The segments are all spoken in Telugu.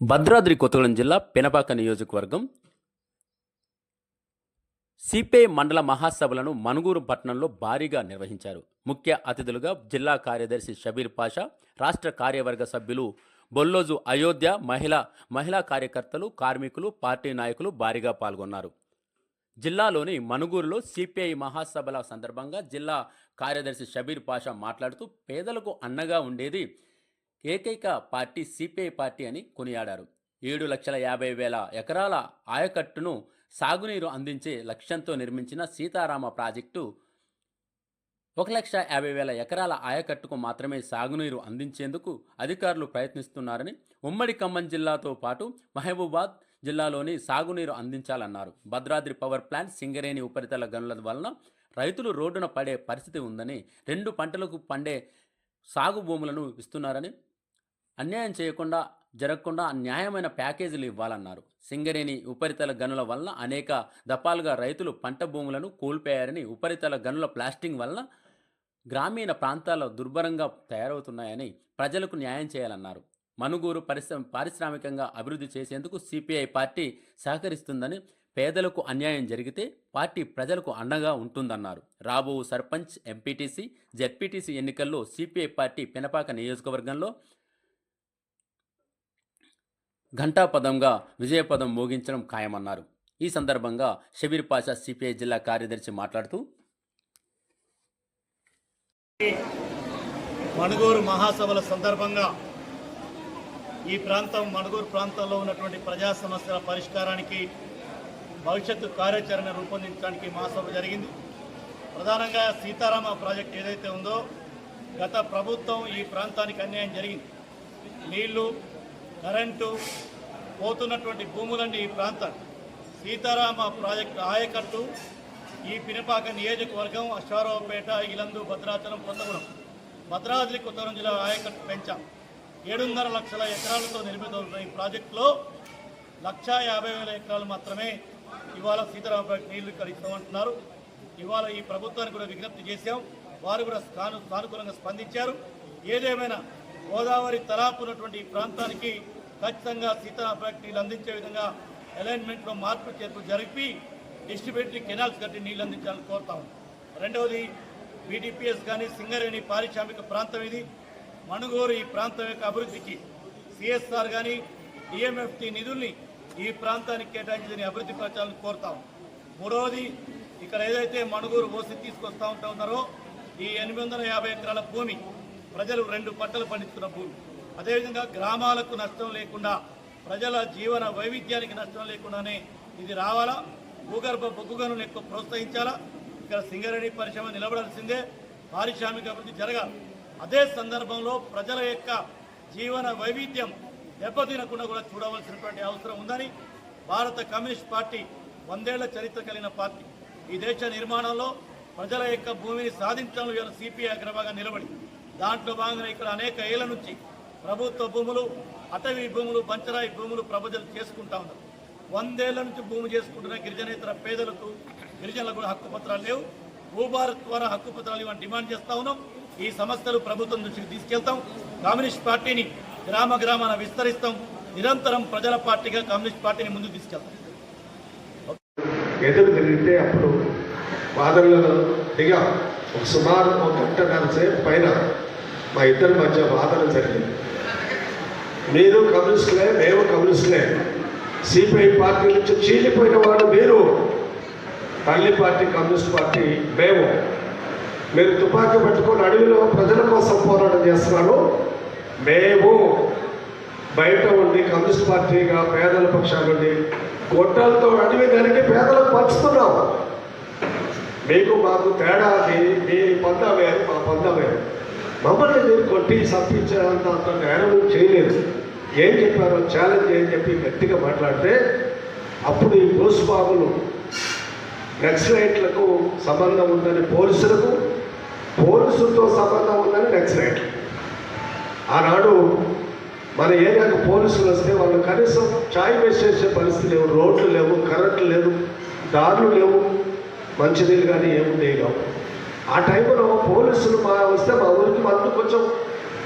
భద్రాద్రి కొత్తగూడెం జిల్లా పెనపాక నియోజకవర్గం సిపిఐ మండల మహాసభలను మనుగూరు పట్టణంలో భారీగా నిర్వహించారు. ముఖ్య అతిథులుగా జిల్లా కార్యదర్శి షబీర్ పాషా రాష్ట్ర కార్యవర్గ సభ్యులు బొల్లోజు అయోధ్య మహిళా మహిళా కార్యకర్తలు కార్మికులు పార్టీ నాయకులు భారీగా పాల్గొన్నారు. జిల్లాలోని మనుగూరులో సిపిఐ మహాసభల సందర్భంగా జిల్లా కార్యదర్శి షబీర్ పాషా మాట్లాడుతూ పేదలకు అండగా ఉండేది ఏకైక పార్టీ సిపిఐ పార్టీ అని కొనియాడారు. ఏడు లక్షల యాభై వేల ఎకరాల ఆయకట్టును సాగునీరు అందించే లక్ష్యంతో నిర్మించిన సీతారామ ప్రాజెక్టు ఒక లక్ష యాభై వేల ఎకరాల ఆయకట్టుకు మాత్రమే సాగునీరు అందించేందుకు అధికారులు ప్రయత్నిస్తున్నారని ఉమ్మడి ఖమ్మం జిల్లాతో పాటు మహబూబాద్ జిల్లాలోని సాగునీరు అందించాలన్నారు. భద్రాద్రి పవర్ ప్లాంట్ సింగరేణి ఉపరితల గనుల వలన రైతులు రోడ్డున పడే పరిస్థితి ఉందని రెండు పంటలకు పండే సాగు భూములను ఇస్తున్నారని అన్యాయం చేయకుండా జరగకుండా న్యాయమైన ప్యాకేజీలు ఇవ్వాలన్నారు. సింగరేణి ఉపరితల గనుల వలన అనేక దఫాలుగా రైతులు పంట భూములను కోల్పోయారని ఉపరితల గనుల ప్లాస్టింగ్ వలన గ్రామీణ ప్రాంతాల్లో దుర్భరంగా తయారవుతున్నాయని ప్రజలకు న్యాయం చేయాలన్నారు. మనుగూరు పరిశ్రమ పారిశ్రామికంగా అభివృద్ధి చేసేందుకు సిపిఐ పార్టీ సహకరిస్తుందని పేదలకు అన్యాయం జరిగితే పార్టీ ప్రజలకు అండగా ఉంటుందన్నారు. రాబో సర్పంచ్ ఎంపీటీసీ జెడ్పీటీసీ ఎన్నికల్లో సిపిఐ పార్టీ పినపాక నియోజకవర్గంలో ఘంటాపదంగా విజయపదం మోగించడం ఖాయమన్నారు. ఈ సందర్భంగా షబీర్ పాషా సిపిఐ జిల్లా కార్యదర్శి మాట్లాడుతూ మణుగూరు మహాసభల సందర్భంగా ఈ ప్రాంతం మణుగూరు ప్రాంతంలో ఉన్నటువంటి ప్రజా సమస్యల పరిష్కారానికి భవిష్యత్తు కార్యాచరణ రూపొందించడానికి మహాసభ జరిగింది. ప్రధానంగా సీతారామ ప్రాజెక్ట్ ఏదైతే ఉందో గత ప్రభుత్వం ఈ ప్రాంతానికి అన్యాయం జరిగింది. నీళ్ళు కరెంటు పోతున్నటువంటి భూములండి ఈ ప్రాంతం. సీతారామ ప్రాజెక్టు ఆయకట్టు ఈ పినపాక నియోజకవర్గం అశ్వారావుపేట ఇలందు భద్రాచలం కొత్తగూడెం. భద్రాద్రి కొత్తగూడెం జిల్లా ఆయకట్టు పెంచాం. ఏడున్నర లక్షల ఎకరాలతో నిర్మితమవుతున్న ఈ ప్రాజెక్టులో లక్షా యాభై వేల ఎకరాలు మాత్రమే ఇవాళ సీతారామ ప్రాజెక్టు నీళ్ళు ఇక్కడ ఇస్తామంటున్నారు ఇవాళ ఈ ప్రభుత్వానికి కూడా విజ్ఞప్తి చేశాం. వారు కూడా సాను సానుకూలంగా స్పందించారు. ఏదేమైనా గోదావరి తలాపు ఉన్నటువంటి ఈ ప్రాంతానికి ఖచ్చితంగా సీతారామ ఫ్యాక్టరీలు అందించే విధంగా అలైన్మెంట్లో మార్పు చేర్పు జరిపి డిస్ట్రిబ్యూటరీ కెనాల్స్ కట్టి నీళ్ళు అందించాలని కోరుతాం రెండవది బీటీపీఎస్ కానీ సింగరేణి పారిశ్రామిక ప్రాంతం ఇది. మణుగూరు ఈ ప్రాంతం యొక్క అభివృద్ధికి సిఎస్ఆర్ కానీ డిఎంఎఫ్టి నిధుల్ని ఈ ప్రాంతానికి కేటాయించి అభివృద్ధి పరచాలని కోరుతాం మూడవది ఇక్కడ ఏదైతే మణుగూరు ఓసి తీసుకొస్తా ఉంటా ఉన్నారో ఈ ఎనిమిది వందల యాభై ఎకరాల భూమి ప్రజలు రెండు పంటలు పండించుకున్న భూమి. అదేవిధంగా గ్రామాలకు నష్టం లేకుండా ప్రజల జీవన వైవిధ్యానికి నష్టం లేకుండానే ఇది రావాలా? భూగర్భ బొగ్గు గనులను ఎక్కువ ప్రోత్సహించాలా? ఇక్కడ సింగరేణి పరిశ్రమ నిలబడాల్సిందే పారిశ్రామిక అభివృద్ధి జరగాలి. అదే సందర్భంలో ప్రజల యొక్క జీవన వైవిధ్యం దెబ్బతినకుండా కూడా చూడవలసినటువంటి అవసరం ఉందని భారత కమ్యూనిస్ట్ పార్టీ వందేళ్ళ చరిత్ర కలిగిన పార్టీ. ఈ దేశ నిర్మాణంలో ప్రజల యొక్క భూమిని సాధించడంలో ఇవాళ సిపిఐ అగ్రభాగా నిలబడింది. దాంట్లో భాగంగా ఇక్కడ అనేక ఏళ్ళ నుంచి ప్రభుత్వ భూములు అటవీ భూములు పంచరాయి భూములు ప్రజలు చేసుకుంటా ఉన్నారు. వందేళ్ళ నుంచి భూమి చేసుకుంటున్న గిరిజనేతర పేదలకు గిరిజనులకు కూడా హక్కు పత్రాలు లేవు. భూభారత్ ద్వారా హక్కు పత్రాలు ఇవ్వని డిమాండ్ చేస్తా ఉన్నాం. ఈ సమస్యలు ప్రభుత్వం దృష్టికి తీసుకెళ్తాం. కమ్యూనిస్ట్ పార్టీని గ్రామ గ్రామాన విస్తరిస్తాం. నిరంతరం ప్రజల పార్టీగా కమ్యూనిస్ట్ పార్టీని ముందుకు తీసుకెళ్తాం. ఎదురు తిరిగితే అప్పుడు బాధల్లో దిగా. ఒక సుమారు ఒక గంట సేపు పైన మా ఇద్దరి మధ్య వాదన జరిగింది మీరు కమ్యూనిస్టులే మేము కమ్యూనిస్టులే. సిపిఐ పార్టీ నుంచి చీలిపోయిన వాడు మీరు. తల్లి పార్టీ కమ్యూనిస్ట్ పార్టీ మేము. మీరు తుపాకీ పట్టుకొని అడవిలో ప్రజల కోసం పోరాటం చేస్తున్నారు. మేము బయట ఉండి కమ్యూనిస్ట్ పార్టీగా పేదల పక్షాలు ఉండి గొడ్డలతో అడవి నరికి పేదలకు పంచుతున్నాం. మీకు మాకు తేడా మీ మీ పంద వేరు మా పంద వేరు. మమ్మల్ని మీరు కొట్టి చంపించేంత అంత నేరం చేయలేదు. ఏం చెప్పారో ఛాలెంజ్ ఏం చెప్పి గట్టిగా మాట్లాడితే అప్పుడు ఈ బ్రూస్ బాబులు నక్సలైట్లకు సంబంధం ఉందని పోలీసులకు పోలీసులతో సంబంధం ఉందని నక్సలైట్లు. ఆనాడు మన ఏరియాకు పోలీసులు వస్తే వాళ్ళు కనీసం ఛాయ్ వేసేసే పరిస్థితి లేవు. రోడ్లు లేవు కరెంట్లు లేదు దారులు లేవు. మంచినీళ్ళు కానీ ఏముండేవి కావు. ఆ టైంలో పోలీసులు మా వస్తే మా ఊరికి వాళ్ళు కొంచెం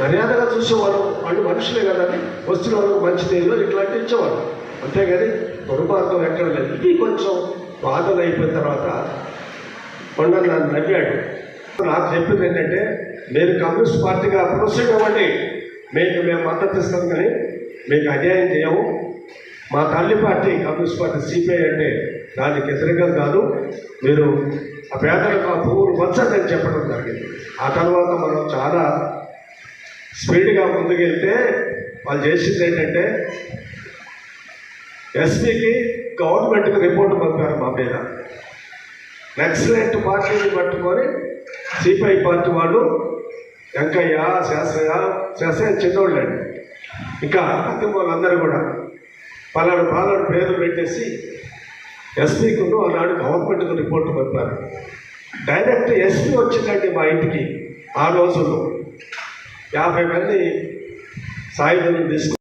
మర్యాదగా చూసేవారు. వాళ్ళు మనుషులే కదండి. వస్తున్న వాళ్ళకి మంచి నీళ్ళు ఇట్లాంటివి ఇచ్చేవారు అంతేగాని దుర్మార్గం ఎక్కడ లేదు. ఇది కొంచెం బాధలు అయిపోయిన తర్వాత మొన్న నన్ను నవ్వాడు. నాకు చెప్పింది ఏంటంటే మీరు కమ్యూనిస్ట్ పార్టీగా ప్రొసీడ్ అవ్వండి. మీకు మేము మద్దతు ఇస్తాం కానీ మీకు అన్యాయం చేయము. మా తల్లి పార్టీ కమ్యూనిస్ట్ పార్టీ సిపిఐ అంటే దానికి వ్యతిరేకం కాదు మీరు ఆ పేదలకు ఆ పువ్వులు వచ్చండి అని చెప్పడం జరిగింది. ఆ తర్వాత మనం చాలా స్పీడ్గా ముందుకెళ్తే వాళ్ళు చేసింది ఏంటంటే ఎస్పీకి గవర్నమెంట్కి రిపోర్ట్ పంపారు మా మీద. నక్సలెంట్ పార్టీని పట్టుకొని సిపిఐ పార్టీ వాళ్ళు వెంకయ్య శాస్త్రయ్య శాస్త్రయ్య చిన్నోళ్ళండి. ఇంకా అంతిమ వాళ్ళందరూ కూడా పలాడు పాలాడు పేర్లు పెట్టేసి ఎస్పీకి ఆనాడు గవర్నమెంట్కి రిపోర్ట్ పంపారు. డైరెక్ట్ ఎస్పీ వచ్చిందండి మా ఇంటికి ఆ రోజుల్లో. యాభై మంది సాయుధులను తీసుకు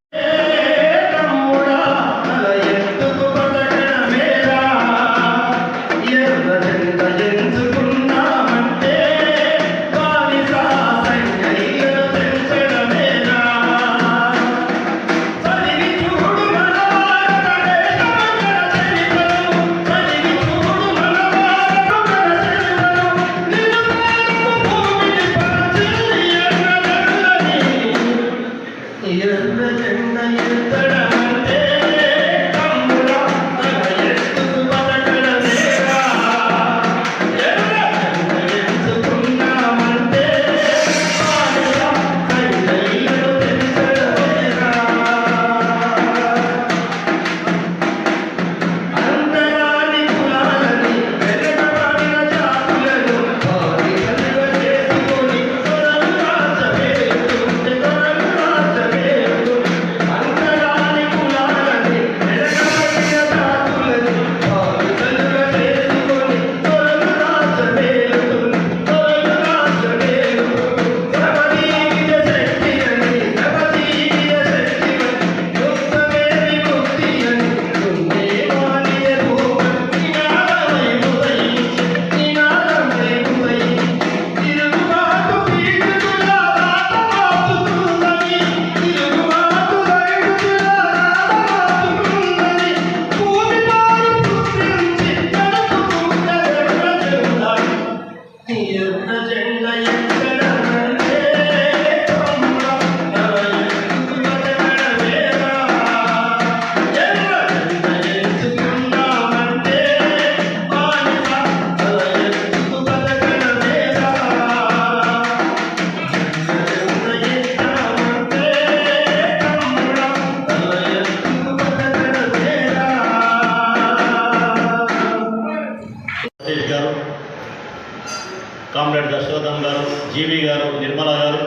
జీవి గారు నిర్మల గారు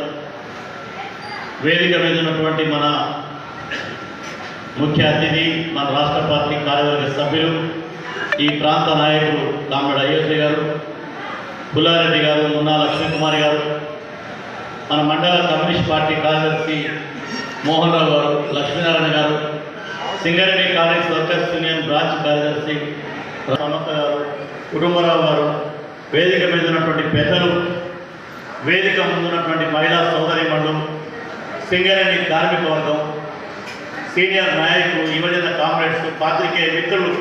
వేదిక మీద ఉన్నటువంటి మన ముఖ్య అతిథి మన రాష్ట్ర పార్టీ కార్యవర్గ సభ్యులు ఈ ప్రాంత నాయకులు కామ్రేడ్ అయోధ్య గారు పుల్లారెడ్డి గారు మున్నా లక్ష్మీకుమార్ గారు మన మండల కమ్యూనిస్ట్ పార్టీ కార్యదర్శి Mohan Rao garu Lakshminarayana garu Singareni college workers union branch కార్యదర్శి సమస్త గారు కుటుంబరావు గారు వేదిక మీద ఉన్నటువంటి పెద్దలు వేదిక ముందున్నటువంటి మహిళా సోదరిమణులు సింగరేణి కార్మిక వర్గం సీనియర్ నాయకులు యువజన కామ్రేడ్స్ పాత్రికేయ మిత్రులు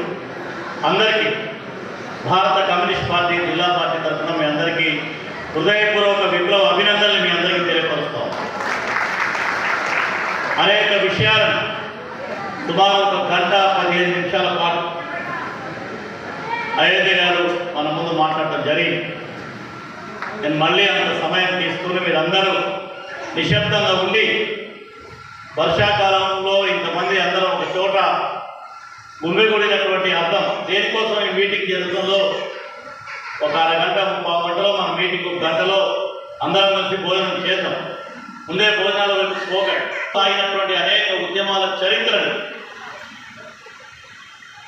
అందరికీ భారత కమ్యూనిస్ట్ పార్టీ జిల్లా పార్టీ తరఫున మీ అందరికీ హృదయపూర్వక విప్లవ అభినందనలు మీ అందరికీ తెలియపరుస్తాం. అనేక విషయాలను సుమారు ఒక గంట పదిహేను నిమిషాల పాటు అయోధ్య గారు మన ముందు మాట్లాడటం జరిగింది. నేను మళ్ళీ అంత సమయం తీసుకుని మీరందరూ నిశ్శబ్దంగా ఉండి వర్షాకాలంలో ఇంతమంది అందరూ ఒక చోట గుమ్మిగూడినటువంటి అర్థం దేనికోసం ఈ మీటింగ్ జరుగుతుందో ఒక అరగంట పావు గంటలో మన మీటింగ్ ఒక గంటలో అందరం కలిసి భోజనం చేద్దాం. ముందే భోజనాలు వైపు పోకండి. సాగినటువంటి అనేక ఉద్యమాల చరిత్రను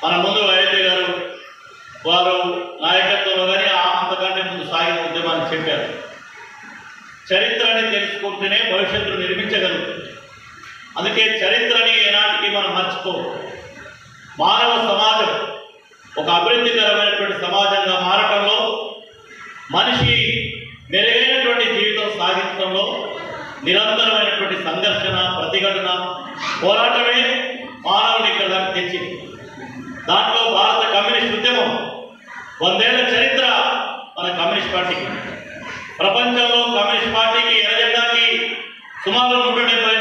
మన ముందు వైద్య గారు వారు నాయకత్వంలో కానీ అంతకంటే ముందు సాగిన ఉద్యమాన్ని చెప్పారు. చరిత్రని తెలుసుకుంటేనే భవిష్యత్తు నిర్మించగలుగుతుంది. అందుకే చరిత్రని ఏనాటికి మనం మర్చిపో మానవ సమాజం ఒక అభివృద్ధికరమైనటువంటి సమాజంగా మారటంలో మనిషి మెరుగైనటువంటి జీవితం సాగించడంలో నిరంతరమైనటువంటి సంఘర్షణ ప్రతిఘటన పోరాటమే మానవుని ఇక్కడ తెచ్చింది. దాంట్లో భారత కమ్యూనిస్ట్ ఉద్యమం వందేళ్ళ చరిత్ర మన కమ్యూనిస్ట్ పార్టీకి. ప్రపంచంలో కమ్యూనిస్ట్ పార్టీకి ఎర్రజెండాకి సుమారు నూట డెబ్బై